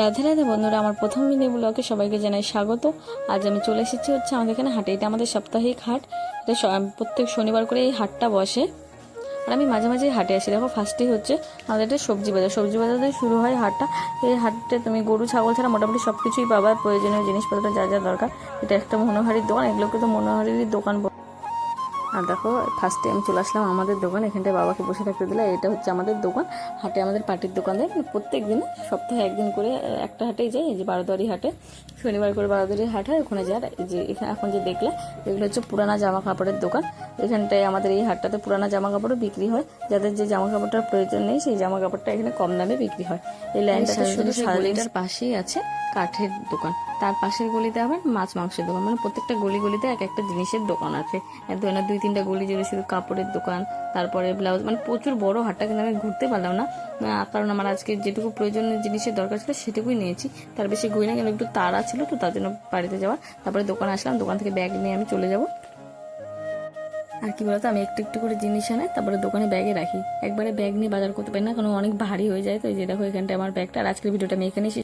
রাধে রাধে বন্ধুরা, আমার প্রথম মিনি ব্লগে সবাইকে জানাই স্বাগত। আজ আমি চলে এসেছি হচ্ছে আমাদের এখানে হাটে। এটা আমাদের সাপ্তাহিক হাট। এটা প্রত্যেক শনিবার করে এই হাটটা বসে। আর আমি মাঝে মাঝে হাটে আসি। দেখো ফার্স্টেই হচ্ছে আমাদের এটা সবজি বাজার। সবজি বাজার থেকে শুরু হয় হাটটা। এই হাটে তুমি গরু, ছাগল ছাড়া মোটামুটি সব কিছুই পাবা। প্রয়োজনীয় জিনিসপত্র, যা যা দরকার। এটা একটা মনোহারির দোকান। এগুলোকে তো মনোহারির দোকান। আর দেখো ফার্স্টে আমি চলে আসলাম আমাদের দোকান। এখানটায় বাবাকে বসে থাকতে দিলে এটা হচ্ছে আমাদের দোকান। হাটে আমাদের পার্টির দোকান। দেয় প্রত্যেক দিন সপ্তাহে একদিন করে একটা হাটেই যাই এই যে বারোদুয়ারি হাটে। শনিবার করে বারোদুয়ারি হাট হয় ওখানে যায় এই যে এখানে এখন যে দেখলে এগুলো হচ্ছে পুরানা জামা কাপড়ের দোকান। এখানটায় আমাদের এই হাটটাতে পুরানা জামা কাপড়ও বিক্রি হয়। যাদের যে জামা কাপড়টার প্রয়োজন নেই সেই জামা কাপড়টা এখানে কম দামে বিক্রি হয়। এই লাইনটা শুধু গলিটার পাশেই আছে কাঠের দোকান। তার পাশের গলিতে আবার মাছ মাংসের দোকান। মানে প্রত্যেকটা গলি গলিতে এক একটা জিনিসের দোকান আছে। ধরনের দুই তিনটা গলি জুড়ে শুধু কাপড়ের দোকান, তারপরে ব্লাউজ মানে প্রচুর বড় হাটটা কিন্তু আমি ঘুরতে পারলাম না। কারণ আমার আজকে যেটুকু প্রয়োজনীয় জিনিসের দরকার ছিল সেটুকুই নিয়েছি। তার বেশি ঘুরি না কিন্তু একটু তাড়া ছিল তো, তার জন্য বাড়িতে যাওয়া তারপরে দোকানে আসলাম, দোকান থেকে ব্যাগ নিয়ে আমি চলে যাব। আর কি বলতো, আমি একটু একটু করে জিনিস আনাই তারপরে দোকানে ব্যাগে রাখি। একবারে ব্যাগ নিয়ে বাজার করতে পারি না, কারণ অনেক ভারী হয়ে যায় তো। এই যে দেখো এখানটা আমার ব্যাগটা। আর আজকের ভিডিওটা আমি এখানেই শেষ